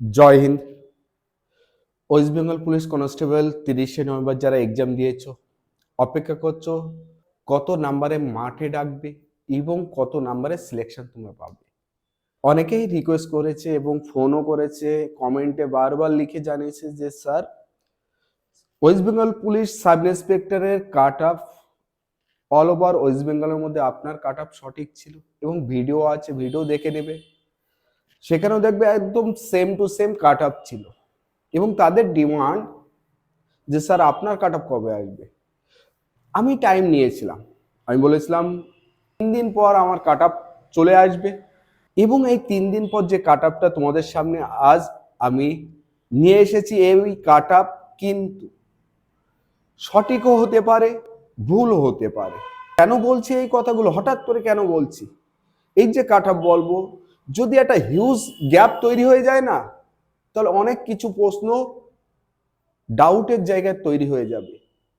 জয় হিন্দ। West Bengal police constable তিরিশে November যারা এক্সাম দিয়েছ, অপেক্ষা করছ, কত নাম্বারে মাঠে ডাকবে এবং কত নাম্বারে সিলেকশন তোমরা পাবে? অনেকেই রিকোয়েস্ট করেছে এবং ফোনও করেছে কমেন্টে বারবার লিখে জানিয়েছে যে sir West Bengal police sub ইন্সপেক্টরের cut off all over West বেঙ্গলের মধ্যে আপনার কাট অফ সঠিক ছিল এবং ভিডিও আছে ভিডিও দেখে নেবে। সেখানেও দেখবে একদম same to same cut up ছিল। এবং তাদের ডিমান্ড যে, স্যার, আপনার কাট আপ কবে আসবে? আমি টাইম নিয়েছিলাম। আমি বলেছিলাম, তিন দিন পর আমার কাট আপ চলে আসবে। এবং এই তিন দিন পর যে কাট আপটা তোমাদের সামনে আজ আমি নিয়ে এসেছি, এই কাট আপ কিন্তু সঠিকও হতে পারে, ভুলও হতে পারে। কেন বলছি এই কথাগুলো? হঠাৎ করে কেন বলছি? এই যে কাট আপ বলব যদি একটা হিউজ গ্যাপ তৈরি হয়ে যায় না, তাহলে অনেক কিছু প্রশ্ন ডাউটের জায়গায় তৈরি হয়ে যাবে।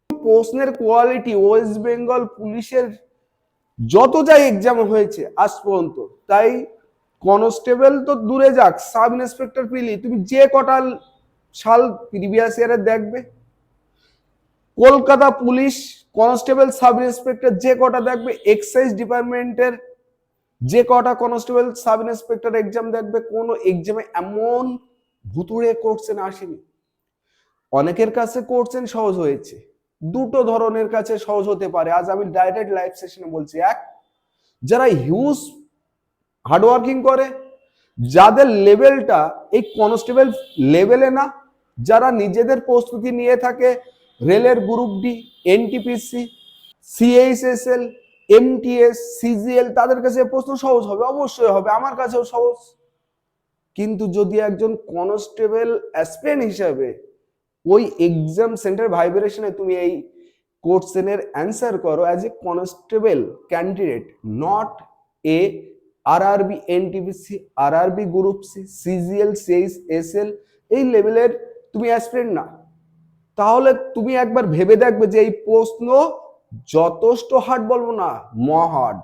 প্রশ্নের কোয়ালিটি ওয়েস্ট বেঙ্গল পুলিশের যত যাই এক্সাম হয়েছে আজ পর্যন্ত, তাই কনস্টেবল তো দূরে যাক সাব ইন্সপেক্টর পিলি, তুমি যে কটা সাল প্রিভিয়াস ইয়ারে দেখবে? Kolkata police constable sub inspector যে কটা দেখবে এক্সাইজ ডিপার্টমেন্টের যে কটা কনস্টেবল সাব ইন্সপেক্টর এক্সাম দেখবে, কোনো এক্সামে এমন ভুতুড়ে কোর্সেন আসেনি। অনেকের কাছে কোর্সেন সহজ হয়েছে। দুটো ধরনের কাছে সহজ হতে পারে। আজ আমি ডাইরেক্ট লাইভ সেশনে বলছি, এক, যারা হিউজ হার্ডওয়ার্কিং করে, যাদের লেভেলটা এই কনস্টেবল লেভেলে না, যারা নিজেদের প্রস্তুতি নিয়ে থাকে, রেলের group D NTPC CHSL MTS CGL তাদের কাছে প্রশ্ন সহজ হবে, অবশ্যই হবে, আমার কাছেও সহজ। কিন্তু যদি একজন কনস্টেবল অ্যাসপিরেন্ট হিসাবে ওই এক্সাম সেন্টার ভাইব্রেশনে তুমি এই কোর্সেনের অ্যান্সার করো as a constable candidate not a RRB NTPC RRB group C CGL CHSL এই লেভেলের তুমি অ্যাসপিরেন্ট না। তাহলে তুমি একবার ভেবে দেখবে যে এই প্রশ্ন যথেষ্ট হার্ড বলব না মহার্ড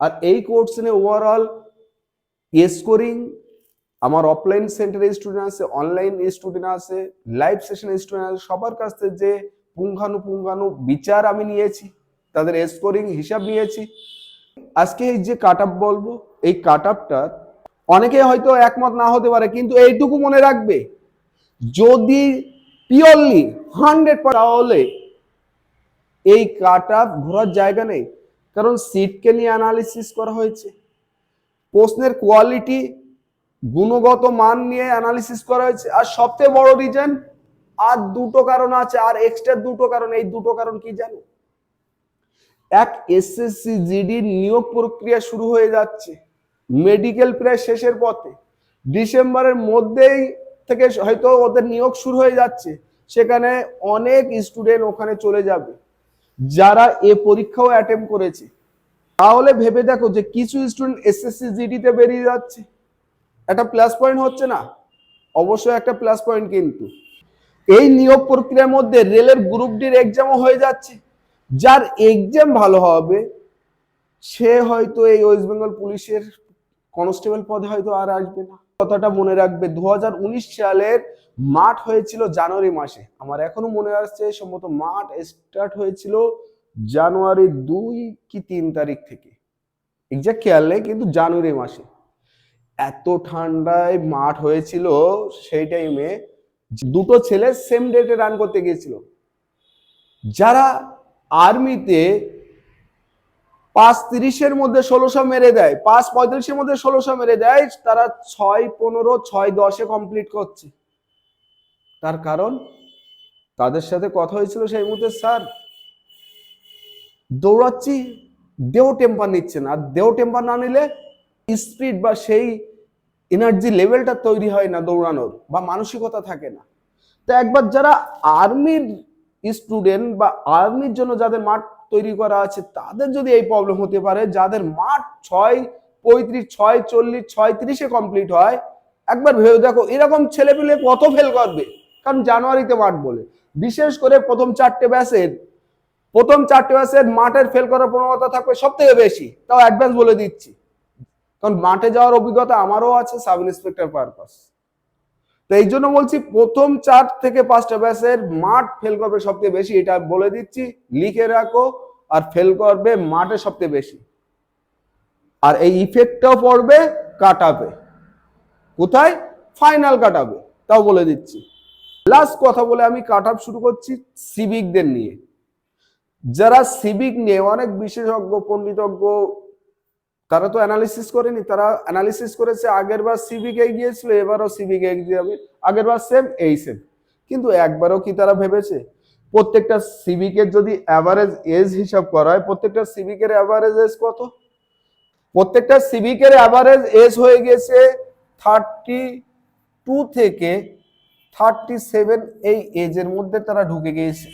আর এই কোর্সে ওভারঅল স্কোরিং আমার অফলাইন সেন্টারে স্টুডেন্ট আছে অনলাইন স্টুডেন্ট আছে লাইভ সেশন স্টুডেন্ট আছে, সবার কাছ থেকে যে পুঙ্খানু বিচার আমি নিয়েছি, তাদের স্কোরিং হিসাব নিয়েছি। আজকে এই যে কাট আপ বলব, এই কাট আপটা অনেকে হয়তো একমত না হতে পারে, কিন্তু এইটুকু মনে রাখবে, যদি পিওরলি হান্ড্রেড তাহলে এই কাট আপ ঘোরার জায়গা নেই। কারণ সিটকে নিয়ে অ্যানালিসিস করা হয়েছে। প্রশ্নের কোয়ালিটি গুণগত মান নিয়ে অ্যানালিসিস করা হয়েছে। আর সবচেয়ে বড় রিজন আর দুটো কারণ আছে, আর এক্সট্রা দুটো কারণ, এই দুটো কারণ কি জানো? এক এসএসসি জিডির নিয়োগ প্রক্রিয়া শুরু হয়ে যাচ্ছে মেডিকেল প্রায় শেষের পথে। ডিসেম্বরের মধ্যেই থেকে হয়তো ওদের নিয়োগ শুরু হয়ে যাচ্ছে। সেখানে অনেক স্টুডেন্ট ওখানে চলে যাবে। যারা এ পরীক্ষাও অ্যাটেম্প করেছে। তাহলে ভেবে দেখো যে কিছু স্টুডেন্ট এসএসসি জিডিতে বেরিয়ে যাচ্ছে। একটা প্লাস পয়েন্ট হচ্ছে না। অবশ্যই একটা প্লাস পয়েন্ট কিন্তু। এই নিয়োগ প্রক্রিয়ার মধ্যে রেলের গ্রুপ ডির এক্সামও হয়ে যাচ্ছে। যার এক্সাম ভালো হবে, সে হয়তো এই ওয়েস্ট বেঙ্গল পুলিশের কনস্টেবল পদে হয়তো আর আসবে না। কথাটা মনে রাখবে দু হাজার উনিশ সালের মাঠ হয়েছিল জানুয়ারি মাসে। আমার এখনও মনে আসছে সম্ভবত মাঠ স্টার্ট হয়েছিল জানুয়ারি দুই কি তিন তারিখ থেকে। এক্সাক্ট খেয়াল নেই, কিন্তু জানুয়ারি মাসে। এত ঠান্ডায় মাঠ হয়েছিল সেই টাইমে দুটো ছেলে সেম ডেটে রান করতে গিয়েছিল। যারা আর্মিতে পাঁচ তিরিশের মধ্যে ষোলোশো মেরে দেয়, পাঁচ পঁয়ত্রিশের মধ্যে ষোলোশো মেরে দেয়, তারা ছয় পনেরো, ছয় দশে কমপ্লিট করছে। তার কারণ, তাদের সাথে কথা হয়েছিল সেই মুহূর্তে, স্যার, দৌড়াচ্ছি দেও টেম্পার নিচ্ছে না। আর দেও টেম্পার না নিলে স্পিড বা সেই এনার্জি লেভেলটা তৈরি হয় না দৌড়ানোর বা মানসিকতা থাকে না। তো একবার যারা আর্মির স্টুডেন্ট বা আর্মির জন্য যাদের মাঠ তৈরি করা আছে, তাদের যদি এই প্রবলেম হতে পারে, যাদের মাঠ ছয়, পঁয়ত্রিশ, ছয়, চল্লিশ ছয় তিরিশে কমপ্লিট হয়, একবার ভেবে দেখো, এরকম ছেলে পেলে কত ফেল করবে? কারণ জানুয়ারিতে মাঠ বলে। বিশেষ করে প্রথম চারটে ব্যাসের প্রথম চারটে ব্যাসের মাঠের ফেল করার প্রবণতা থাকবে সব থেকে বেশি। তাও অ্যাডভান্স বলে দিচ্ছি। কারণ মাঠে যাওয়ার অভিজ্ঞতা আমারও আছে সাব ইন্সপেক্টর পারপাস তো এই জন্য বলছি প্রথম চার থেকে পাঁচটা ব্যাচের মাঠ ফেল করবে সবচেয়ে বেশি, এটা বলে দিচ্ছি, লিখে রাখো, আর ফেল করবে মাঠে সবচেয়ে বেশি। আর এই ইফেক্টটাও পড়বে, কাটাবে। কোথায়? ফাইনাল কাটাবে, তাও বলে দিচ্ছি। লাস্ট কথা বলে আমি কাট শুরু করছি সিভিকদের নিয়ে। যারা সিভিক নিয়ে, অনেক বিশেষজ্ঞ, পণ্ডিতজ্ঞ তারা তো অ্যানালিসিস করেনি, তারা অ্যানালিসিস করেছে, আগের বার সিভিক গিয়েছিল এবারও সিভিক যাবে, আগের বার সেম এই সেম কিন্তু একবারও কি তারা ভেবেছে? প্রত্যেকটা সিভিকের যদি অ্যাভারেজ এজ হিসাব করা হয়, প্রত্যেকটা সিভিকের অ্যাভারেজ এজ কত? প্রত্যেকটা সিভিকের অ্যাভারেজ এজ হয়ে গেছে থার্টি টু থেকে থার্টি সেভেন এই এজের মধ্যে তারা ঢুকে গিয়েছে।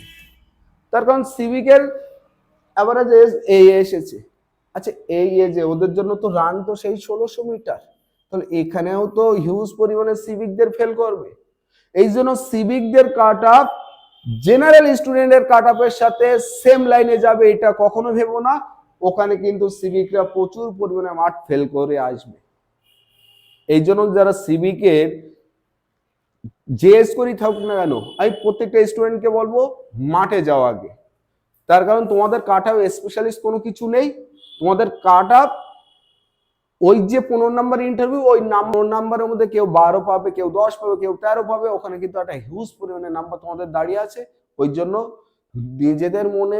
তার কারণ সিভিকের অ্যাভারেজ এজ এই এসেছে। আচ্ছা এই এজে ওদের জন্য তো রান তো সেই ষোলোশো মিটার। তাহলে এখানেও তো হিউজ পরিমাণে সিভিকদের ফেল করবে। এই জন্য সিভিকদের কাট আপ জেনারেল স্টুডেন্টের কাট আপের সাথে সেম লাইনে যাবে, এটা কখনো ভেবো না। ওখানে কিন্তু সিভিকরা প্রচুর পরিমাণে মাঠ ফেল করে আসবে। এই জন্য যারা সিভিকের জেএস করি থাকুক না কেন, আমি প্রত্যেকটা স্টুডেন্টকে বলব, মাঠে যাওয়া আগে। তার কারণ তোমাদের কাট আপ স্পেশালিস্ট কোনো কিছু নেই। তোমাদের কাট আপ ওই যে পনেরো নাম্বার ইন্টারভিউ ওই নাম্বার নাম্বারের মধ্যে কেউ বারো পাবে, কেউ দশ পাবে, কেউ তেরো পাবে, ওখানে কিন্তু একটা হিউজ পরিমাণে নাম্বার তোমাদের দাঁড়িয়ে আছে। ওই জন্য নিজেদের মনে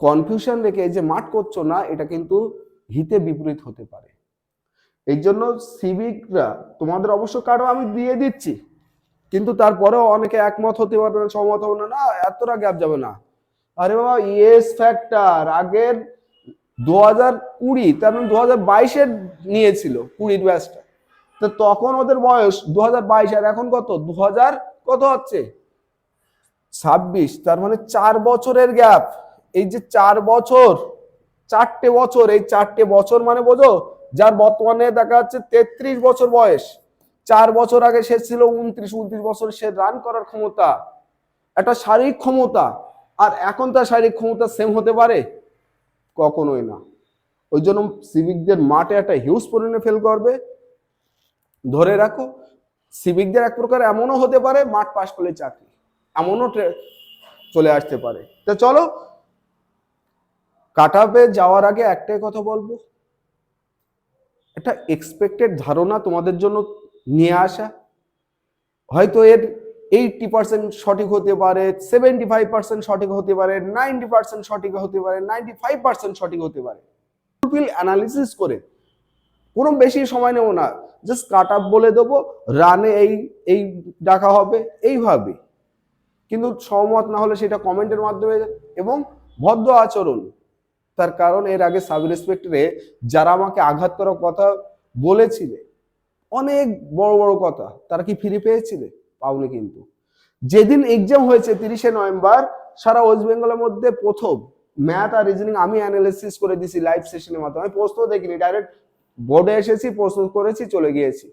কনফিউশন রেখে যে মাঠ করছ না, এটা কিন্তু হিতে বিপরীত হতে পারে। এই জন্য সিভিকরা তোমাদের অবশ্য কারও আমি দিয়ে দিচ্ছি, কিন্তু তারপরেও অনেকে একমত হতে পারবে না, সহমত হবে না না, এতটা গ্যাপ যাবে না। আরে বাবা ইয়েস ফ্যাক্টর আগের দু হাজার কুড়ি, তার মানে দু হাজার বাইশের নিয়েছিল কুড়ির ব্যাচটা। তো তখন ওদের বয়স দু হাজার বাইশ, আর এখন কত? দু হাজার কত হচ্ছে? ছাব্বিশ, তার মানে চার বছরের গ্যাপ এই যে চার বছর, চারটে বছর, এই চারটে বছর মানে বোঝো, যার বর্তমানে দেখা যাচ্ছে তেত্রিশ বছর বয়স। চার বছর আগে সে ছিল উনত্রিশ উনত্রিশ বছর সে রান করার ক্ষমতা। একটা শারীরিক ক্ষমতা। আর এখন তার শারীরিক ক্ষমতা সেম হতে পারে? কখনোই না। ওই জন্য সিভিকদের মাঠে একটা হিউজ পরিমাণে ফেল করবে। ধরে রাখো সিভিকদের এক প্রকার এমনও হতে পারে, মাঠ পাশ করলে চাকরি। এমনও চলে আসতে পারে। তো চলো কাটাপে যাওয়ার আগে একটাই কথা বলব। একটা এক্সপেক্টেড ধারণা তোমাদের জন্য নিয়ে আসা। হয়তো এর এইটটি পার্সেন্ট সঠিক হতে পারে সেভেন্টি ফাইভ পার্সেন্ট সঠিক হতে পারে নাইনটি পার্সেন্ট সঠিক হতে পারে নাইনটি ফাইভ পার্সেন্ট সঠিক হতে পারে। ফুলফিল অ্যানালিসিস করে, কোনো বেশি সময় নেব না জাস্ট কাট আপ বলে দেবো রানে এই এই ডাকা হবে এইভাবে কিন্তু সহমত না হলে সেটা কমেন্টের মাধ্যমে, এবং ভদ্র আচরণ, তার কারণ এর আগে সাব ইন্সপেক্টরে যারা আমাকে আঘাত করার কথা বলেছিলে, অনেক বড় বড় কথা, তারা কি ফিরে পেয়েছিলে? পাওনি কিন্তু। যেদিন এক্সাম হয়েছে তিরিশে নভেম্বর, সারা ওয়েস্ট বেঙ্গলের মধ্যে প্রথম ম্যাথ আর রিজনিং আমি অ্যানালিসিস করে দিছি লাইভ সেশনের মাধ্যমে। আমি প্রশ্ন দেখিনি ডাইরেক্ট বোর্ডে এসেছি, প্রশ্ন করেছি, চলে গিয়েছি।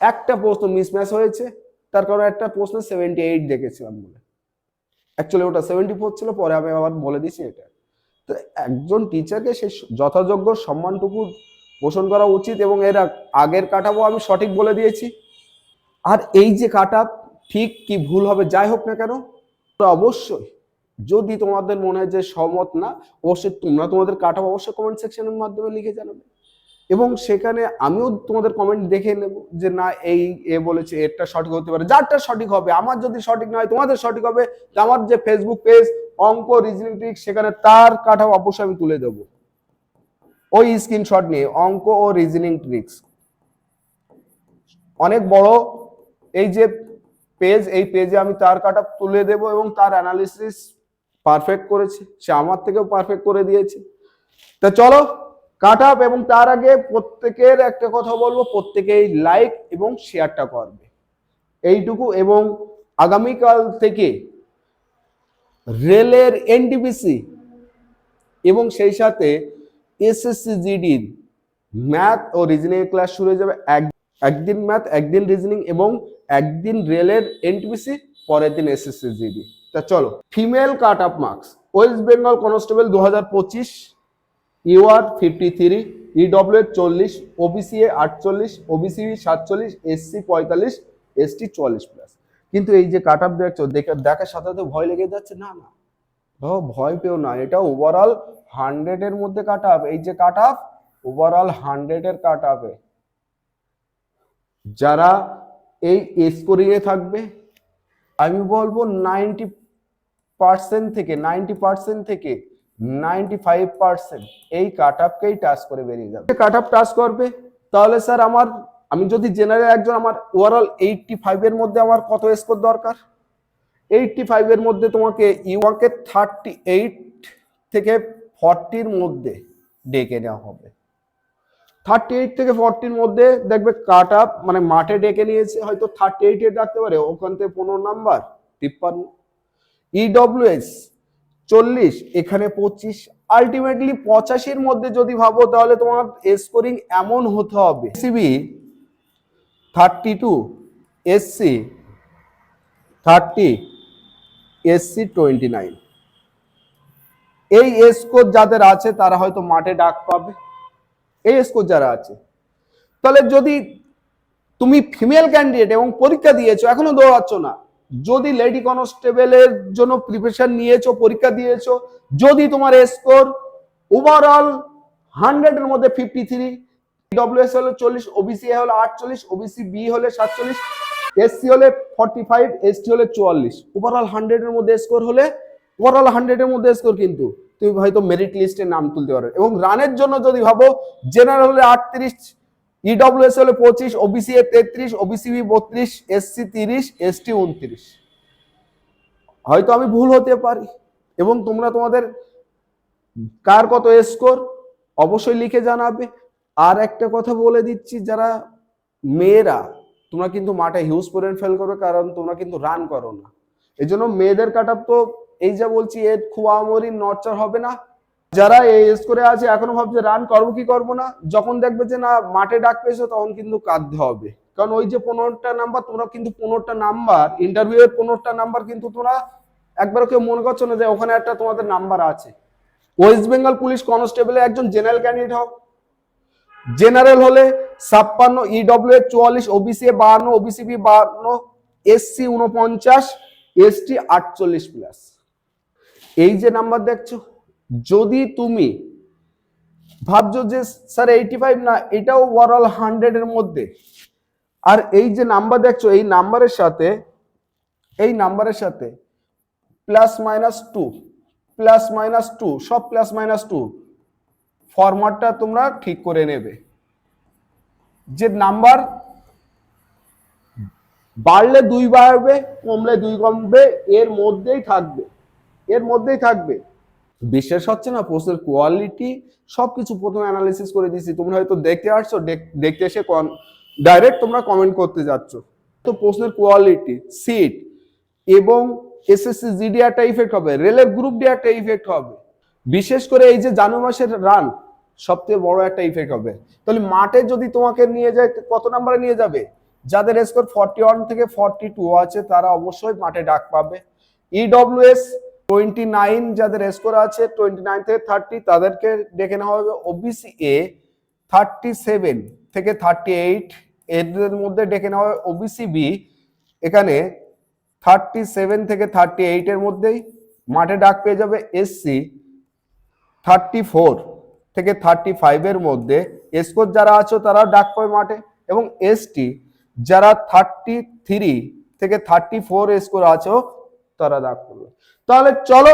একটা প্রশ্ন মিসম্যাচ হয়েছে, তার কারণ একটা প্রশ্ন সেভেন্টি এইট দেখেছিলাম বলে। অ্যাকচুয়ালি ওটা সেভেন্টি ফোর ছিল, পরে আমি আবার বলে দিছি এটা। তো একজন টিচারকে সে যথাযোগ্য সম্মানটুকু পোষণ করা উচিত এবং এর আগ- আগের কাটাবো আমি সঠিক বলে দিয়েছি। আর এই যে কাটা ঠিক কি ভুল হবে? যাই হোক না কেন অবশ্যই যদি তোমাদের মনে হয় যে সহমত না, অবশ্যই তোমরা তোমাদের কাটাবো অবশ্যই কমেন্ট সেকশনের মাধ্যমে লিখে জানাবে। এবং সেখানে আমিও তোমাদের কমেন্ট দেখে নেব যে না, এই এ বলেছে, এরটা সঠিক হতে পারে। যারটা সঠিক হবে, আমার যদি সঠিক নয় তোমাদের সঠিক হবে আমার যে ফেসবুক পেজ অঙ্ক রিজনিং সেখানে তার কাঠাও অবশ্যই আমি তুলে দেবো। ওই স্ক্রিনশট নিয়ে, অঙ্ক ও রিজনিং ট্রিক্স অনেক বড়, এই যে পেজ, এই পেজে আমি তার কাটা তুলে দেব এবং তার অ্যানালিসিস পারফেক্ট করেছে। সে আমার থেকেও পারফেক্ট করে দিয়েছে। তা চলো কাট আপ এবং তার আগে প্রত্যেকের একটা কথা বলব, প্রত্যেকেই লাইক এবং শেয়ারটা করবে। এইটুকু এবং আগামীকাল থেকে রেলের এনটিপিসি এবং সেই সাথে এসএসসি জিডির ম্যাথ ও রিজনিং ক্লাস শুরু হয়ে যাবে। এক একদিন ম্যাথ একদিন রিজনিং এবং একদিন রেলের এনটিপিসি পরের দিন এসএসসি জিডি তা চলো female cut up marks West Bengal constable দু হাজার পঁচিশ ইউআর ফিফটি থ্রি ইডব্লিউ চল্লিশ ওবিসি এ আটচল্লিশ ওবিসি সাতচল্লিশ এসসি পঁয়তাল্লিশ এসটি চুয়াল্লিশ প্লাস কিন্তু এই যে কাট আপ দেখছ, দেখে, দেখার সাথে সাথে ভয় লেগে যাচ্ছে, না না। ভয় পেও না, এটা ওভারঅল হান্ড্রেড এর মধ্যে কাট আপ এই যে কাট আপ ওভারঅল হান্ড্রেড এর কাট আপে যারা এই স্কোরিং এ থাকবে, আমি বলব নাইনটি পার্সেন্ট থেকে নাইনটি পার্সেন্ট থেকে নাইনটি ফাইভ পার্সেন্ট এই কাট আপকেই টাচ করে বেরিয়ে যাবে। কাট আপ টাচ করবে, তাহলে স্যার আমার, আমি যদি জেনারেল একজন আমার ওভারঅল এইটটি ফাইভের মধ্যে আমার কত স্কোর দরকার? এইটটি ফাইভের মধ্যে তোমাকে ইউয়াকে থার্টি এইট থেকে ফর্টির মধ্যে ডেকে নেওয়া হবে। থার্টি এইট থেকে ফর্টির মধ্যে দেখবে কাট আপ মানে মাঠে ডেকে নিয়েছে, হয়তো থার্টি এইটে ডাকতে পারে, ওখান থেকে পনেরো নাম্বার তিপ্পান্ন। ইডব্লিউএস চল্লিশ, এখানে পঁচিশ আলটিমেটলি পঁচাশির মধ্যে যদি ভাবো, তাহলে তোমার স্কোরিং এমন হতে হবে। CB thirty two SC thirty SC twenty nine এই স্কোর যাদের আছে, তারা হয়তো মাঠে ডাক পাবে। এই স্কোর যারা আছে, তাহলে যদি তুমি ফিমেল ক্যান্ডিডেট এবং পরীক্ষা দিয়েছ, এখনও দৌড়াচ্ছ না। যদি লেডি কনস্টেবলের জন্য প্রিপারেশন নিয়েছো, পরীক্ষা দিয়েছ, যদি তোমার স্কোর ওভারঅল হান্ড্রেডের মধ্যে ফিফটি থ্রি ডব্লিউএস হলো চল্লিশ ওবিসি এ হলো আটচল্লিশ ওবিসি বি হলে সাতচল্লিশ এসসি হলে ফর্টি ফাইভ এসটি হলে চুয়াল্লিশ। ওভারঅল হান্ড্রেডের মধ্যে স্কোর হলে ওভারঅল হান্ড্রেডের মধ্যে স্কোর কিন্তু তুমি হয়তো মেরিট লিস্টে নাম তুলতে পারো। এবং রানের জন্য যদি ভাবো জেনারেল হলে আটত্রিশ ইডব্লিউএস হলে পঁচিশ ওবিসি এ তেত্রিশ ওবিসি বি বত্রিশ এসসি তিরিশ এসটি উনত্রিশ। হয়তো আমি ভুল হতে পারি। এবং তোমরা তোমাদের কার কত স্কোর অবশ্যই লিখে জানাবে। আর একটা কথা বলে দিচ্ছি, যারা মেয়েরা, তোমরা কিন্তু মাঠে হিউজ পয়েন্ট ফেল করবে, কারণ তোমরা কিন্তু রান করো না। এই জন্য মেয়েদের কাট তো এই যা বলছি এর খুয়ামরি নরচার হবে না। যারা এই স্কোরে আছে, এখনও ভাবছে, রান করব কি করব না? যখন দেখবে যে, না, মাঠে ডাক পেয়েছ, তখন কিন্তু কাঁদতে হবে। কারণ ওই যে পনেরোটা নাম্বার তোমরা কিন্তু পনেরোটা নাম্বার ইন্টারভিউ এর পনেরোটা নাম্বার কিন্তু তোমরা একবার কেউ মনে করছ না যে, ওখানে একটা তোমাদের নাম্বার আছে। ওয়েস্ট বেঙ্গল পুলিশ কনস্টেবলে একজন জেনারেল ক্যান্ডিডেট হও। জেনারেল হলে ছাপ্পান্ন ইডব্লিউ এ চুয়াল্লিশ ওবিসি এ বাহান্ন ওবিসি বি বাহান্ন এসসি উনপঞ্চাশ এসটি আটচল্লিশ প্লাস এই যে নাম্বার দেখছ, যদি তুমি ভাবছ যে, স্যার এইটি ফাইভ না, এটাও ওভারঅল হান্ড্রেড এর মধ্যে। আর এই যে নাম্বার দেখছ, এই নাম্বারের সাথে, এই নাম্বারের সাথে plus minus two plus minus two সব প্লাস মাইনাস টু ফরম্যাটটা তোমরা ঠিক করে নেবে। যে নাম্বার বাড়লে দুই বাড়বে, কমলে দুই কমবে, এর মধ্যেই থাকবে। এর মধ্যেই থাকবে। বিশ্বাস হচ্ছে না পোস্টের কোয়ালিটি সবকিছু প্রথমে অ্যানালিসিস করে দিয়েছি। তোমরা হয়তো দেখতে আসছো, দেখ- দেখতে এসে ডাইরেক্ট তোমরা কমেন্ট করতে যাচ্ছ। তো প্রশ্নের কোয়ালিটি সিট এবং এসএসসি জিডি একটা ইফেক্ট হবে রেলের গ্রুপ ডি একটা ইফেক্ট হবে। বিশেষ করে এই যে জানুয়ারি মাসের রান সবথেকে বড় একটা ইফেক্ট হবে। তাহলে মাঠে যদি তোমাকে নিয়ে যায়, কত নম্বরে নিয়ে যাবে? যাদের স্কোর ফর্টি ওয়ান থেকে ফর্টি টু আছে, তারা অবশ্যই মাঠে ডাক পাবে। E ইডব্লিউএস টোয়েন্টি নাইন যাদের স্কোর আছে টোয়েন্টি নাইন থেকে থার্টি তাদেরকে ডেকে নেওয়া হবে। ওবিসি এ থার্টি সেভেন থেকে থার্টি এইট এদের মধ্যে ডেকে নেওয়া হবে। ওবিসি বি এখানে থার্টি সেভেন থেকে থার্টি এইট এর মধ্যেই মাঠে ডাক পেয়ে যাবে। এসসি থার্টি ফোর থেকে থার্টি ফাইভের মধ্যে স্কোর যারা আছো তারা ডাক পাবে মাঠে। এবং এসটি যারা থার্টি থ্রি থেকে থার্টি ফোর স্কোর আছো তারা দাগ করবে তাহলে চলো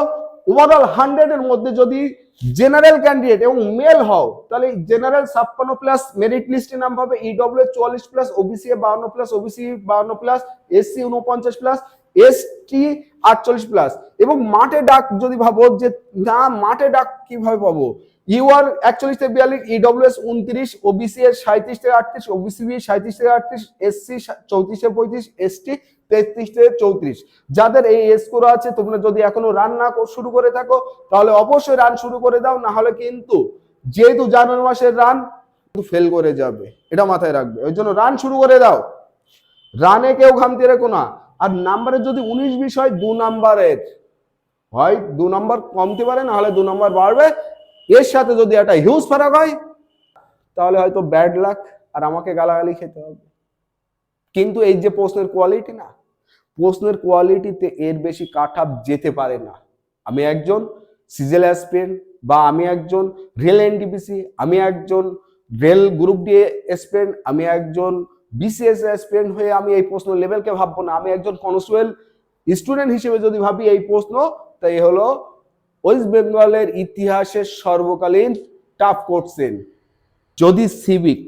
ওভারঅল হান্ড্রেড এর মধ্যে যদি জেনারেল ক্যান্ডিডেট এবং মেল হও, তাহলে জেনারেল ছাপ্পান্ন প্লাস মেরিট লিস্টে নাম পাবে ইডব্লিউ চুয়াল্লিশ প্লাস ওবিসি এ বাউন্ন প্লাস ওবিসি বাউন্ন প্লাস এসসি উনপঞ্চাশ প্লাস এসটি আটচল্লিশ প্লাস এবং মাঠে ডাক যদি ভাবো যে, না, মাঠে ডাক কীভাবে পাবো? ইউআর একচল্লিশ থেকে বিয়াল্লিশ ইডব্লিউএস উনত্রিশ ওবিসি এর সাঁত্রিশ থেকে আটত্রিশ ওবিসি বি সাঁত্রিশ থেকে আটত্রিশ এসসি চৌত্রিশ থেকে পঁয়ত্রিশ এসটি তেত্রিশ থেকে চৌত্রিশ। যাদের এই স্কোর আছে, তোমরা যদি এখনও রান না শুরু করে থাকো, তাহলে অবশ্যই রান শুরু করে দাও, না হলে কিন্তু যেহেতু জানুয়ারি মাসের রান ফেল করে যাবে। এটা মাথায় রাখবে। ওই জন্য রান শুরু করে দাও। রানে কেউ ঘামতে রেখো না। আর নাম্বারের যদি উনিশ বিশ হয়, দু নাম্বারের হয়, দু নাম্বার কমতে পারে, না হলে দু নাম্বার বাড়বে। এর সাথে যদি একটা হিউজ ফারাক হয়, তাহলে হয়তো ব্যাড লাক আর আমাকে গালাগালি খেতে হবে। কিন্তু এই যে প্রশ্নের কোয়ালিটি না, প্রশ্নের কোয়ালিটিতে এর বেশি কাট আপ যেতে পারে না। আমি একজন সিজেল অ্যাসপিরেন্ট বা আমি একজন রেল এনটিপিসি আমি একজন রেল গ্রুপ ডি অ্যাসপিরেন্ট আমি একজন বিসিএস অ্যাসপিরেন্ট হয়ে আমি এই প্রশ্ন লেভেলকে ভাববো না। আমি একজন কনস্টেবল স্টুডেন্ট হিসেবে যদি ভাবি এই প্রশ্ন, তাই হলো ওয়েস্ট বেঙ্গলের ইতিহাসের সর্বকালীন টাফ কোশ্চেন যদি সিভিক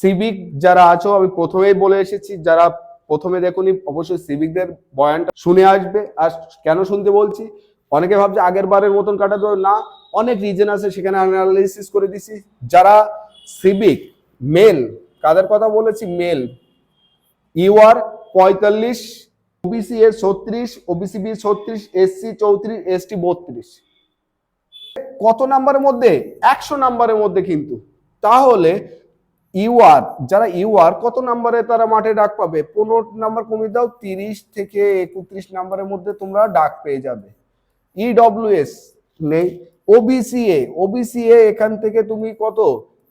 সিভিক যারা আছো, আমি প্রথমেই বলে এসেছি, যারা প্রথমে দেখুনি, অবশ্যই সিভিকদের বয়ানটা শুনে আসবে। আর কেন শুনতে বলছি? অনেকে ভাবছে আগের বারের মতন কাটাতে। না, অনেক রিজন আছে, সেখানে অ্যানালিসিস করে দিছি। যারা সিভিক মেল কাদের কথা বলেছি? মেল ইউ আর পঁয়তাল্লিশ ওবিসি এ ছত্রিশ ওবিসি বি ছত্রিশ এসসি চৌত্রিশ এসটি বত্রিশ। কত নাম্বারের মধ্যে? একশো নাম্বারের মধ্যে কিন্তু। তাহলে ইউআর যারা ইউআর কত নাম্বারে তারা মাঠে ডাক পাবে? পনেরো নাম্বার কমিয়ে দাও, তিরিশ থেকে একত্রিশ নাম্বারের মধ্যে তোমরা ডাক পেয়ে যাবে। ইডব্লিউএস নেই। ওবিসিএ ওবিসিএ এখান থেকে তুমি কত?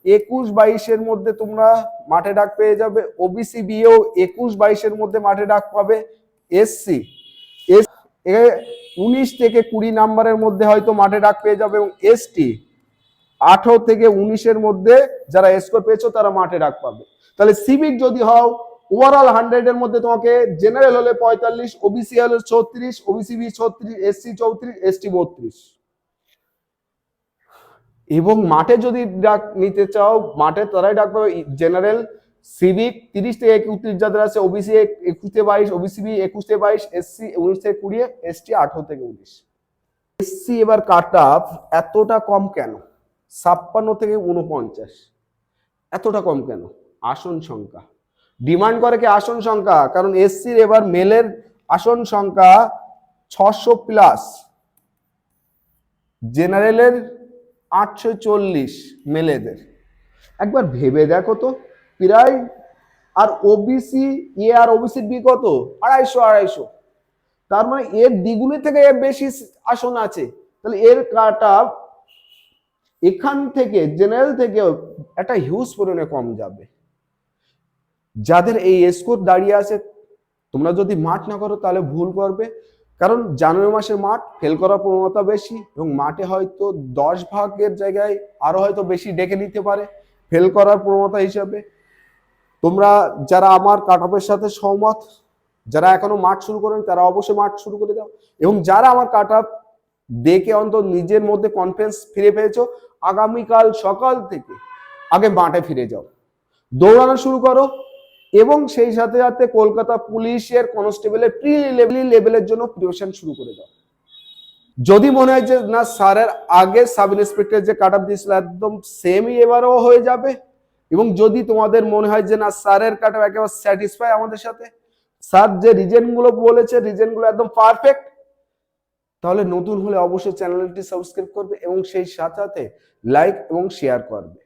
একুশ বাইশের মধ্যে তোমরা মাঠে ডাক পেয়ে যাবে। ওবিসি বিও একুশ বাইশের মধ্যে মাঠে ডাক পাবে। এসসি এস উনিশ থেকে কুড়ি নাম্বারের মধ্যে হয়তো মাঠে ডাক পেয়ে যাবে এবং এসটি আঠারো থেকে উনিশের মধ্যে যারা স্কোর পেয়েছ তারা মাঠে ডাক পাবে। তাহলে সিভিক যদি হও ওভারঅল হান্ড্রেড এর মধ্যে তোমাকে জেনারেল হলে পঁয়তাল্লিশ ওবিসি হলে ছত্রিশ ওবিসি বি ছত্রিশ এসসি চৌত্রিশ এসটি বত্রিশ। এবং মাঠে যদি ডাক নিতে চাও, মাঠে তারাই ডাক পাবে। জেনারেল সিভিক তিরিশ থেকে একত্রিশ যাদের আছে ওবিসি একুশ থেকে বাইশ ওবিসি বি একুশ থেকে বাইশ এসসি উনিশ থেকে কুড়ি এসটি আঠারো থেকে উনিশ। এসসি এবার কাট আপ এতটা কম কেন? ছাপ্পান্ন থেকে উনপঞ্চাশ এতটা কম কেন? আসন সংখ্যা। ডিমান্ড করে কি আসন সংখ্যা? কারণ এসসির এবার মেলের আসন সংখ্যা ছশো প্লাস। জেনারেলের আটশো চল্লিশ মেলেদের। একবার ভেবে দেখো তো। প্রায় আর ওবিসি এ আর ওবিসি বি কত? আড়াইশো আড়াইশো। তার মানে এর দ্বিগুণের থেকে এর বেশি আসন আছে। তাহলে এর কাট এখান থেকে জেনারেল থেকে একটা হিউজ পরিমাণে কম যাবে। যাদের এই স্কোর দাঁড়িয়ে আছে, তোমরা যদি মাঠ না করো, তাহলে ভুল করবে। কারণ জানুয়ারি মাসে মাঠ ফেল করার প্রবণতা বেশি এবং মাঠে হয়তো দশ ভাগের জায়গায় আরও হয়তো বেশি ডেকে নিতে পারে। ফেল করার প্রবণতা হিসাবে। তোমরা যারা আমার কাট অফের সাথে সহমত, যারা এখনও মাঠ শুরু করেন, তারা অবশ্যই মাঠ শুরু করে দাও। এবং যারা আমার কাট অফ দেখে অন্তত নিজের মধ্যে কনফিডেন্স ফিরে পেয়েছ, আগামীকাল সকাল থেকে আগে মাঠে ফিরে যাও। দৌড়ানো শুরু করো এবং সেই সাথে সাথে কলকাতা পুলিশের কনস্টেবলের প্রি লেভেলের জন্য প্রিপারেশন শুরু করে দাও। যদি মনে হয় যে, না, স্যারের আগে সাব ইন্সপেক্টর যে কাট আপ দিয়েছিল, একদম সেমই এবারও হয়ে যাবে এবং যদি তোমাদের মনে হয় যে না, স্যারের কাটা একেবারে স্যাটিসফাই আমাদের সাথে, স্যার যে রিজেনগুলো বলেছে রিজেনগুলো একদম পারফেক্ট তাহলে নতুন হলে অবশ্যই চ্যানেলটি সাবস্ক্রাইব করবে এবং সেই সাথে সাথে লাইক এবং শেয়ার করবে।